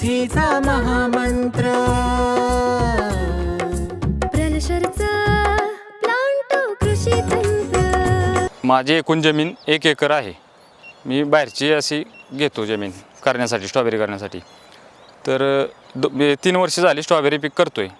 समृद्धीचा महामंत्र. प्रलशरचा प्लांटो कृषी तंत्र. माझी एकूण जमीन एक एकर आहे. मी बाहेरची अशी घेतो जमीन करण्यासाठी स्ट्रॉबेरी करण्यासाठी. तर दो तीन वर्ष झाली स्ट्रॉबेरी पीक करतो आहे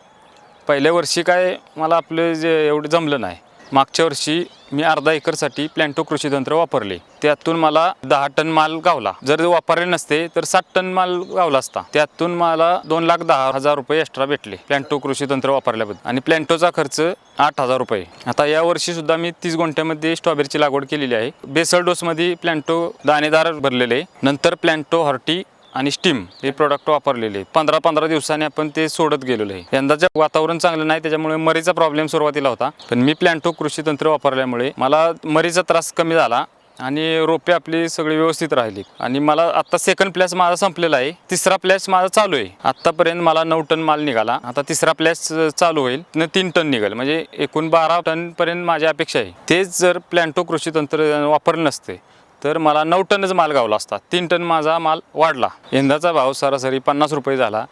पहिल्या वर्षी काय मला आपलं जे एवढं जमलं नाही. मागच्या वर्षी मी अर्धा एकरसाठी प्लॅन्टो कृषी तंत्र वापरले. त्यातून मला दहा टन माल गावला. जर वापरले नसते तर सात टन माल गावला असता. त्यातून मला दोन लाख दहा हजार रुपये एक्स्ट्रा भेटले प्लॅन्टो कृषी तंत्र वापरल्याबद्दल. आणि प्लॅन्टोचा खर्च आठ हजार रुपये. आता या वर्षी सुद्धा मी तीस गुंठ्यामध्ये स्ट्रॉबेरीची लागवड केलेली आहे. बेसल डोसमध्ये प्लॅन्टो दाणेदार भरलेले आहे. नंतर प्लॅन्टो हॉर्टी आणि स्टीम हे प्रोडक्ट वापरलेले आहेत. पंधरा पंधरा दिवसांनी आपण ते सोडत गेलेलो आहे. यंदाचं वातावरण चांगलं नाही त्याच्यामुळे मरीचा प्रॉब्लेम सुरुवातीला होता. पण मी प्लॅन्टो कृषी तंत्र वापरल्यामुळे मला मरीचा त्रास कमी झाला आणि रोपे आपली सगळी व्यवस्थित राहिली. आणि मला आता सेकंड प्लॅस माझा संपलेला आहे. तिसरा प्लॅस माझा चालू आहे. आत्तापर्यंत मला नऊ टन माल निघाला. आता तिसरा प्लॅस चालू होईल. न तीन टन निघेल. म्हणजे एकूण बारा टन पर्यंत माझी अपेक्षा आहे. तेच जर प्लॅन्टो कृषी तंत्र वापरलं नसते तर मला नऊ टनच माल गावला असता. तीन टन माझा माल वाढला. यंदाचा भाव सरासरी पन्नास रुपये झाला.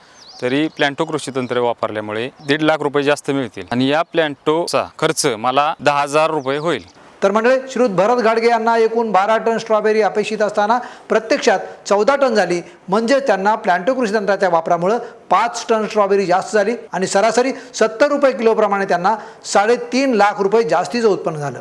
तरी प्लॅन्टो कृषी तंत्र वापरल्यामुळे दीड लाख रुपये जास्त मिळतील. आणि या प्लॅन्टोचा खर्च मला दहा हजार रुपये होईल. तर मंडळी श्रुत भरत गाडगे यांना एकूण बारा टन स्ट्रॉबेरी अपेक्षित असताना प्रत्यक्षात चौदा टन झाली. म्हणजे त्यांना प्लॅन्टो कृषी तंत्राच्या वापरामुळं पाच टन स्ट्रॉबेरी जास्त झाली आणि सरासरी सत्तर रुपये किलोप्रमाणे त्यांना साडेतीन लाख रुपये जास्तीचं उत्पन्न झालं.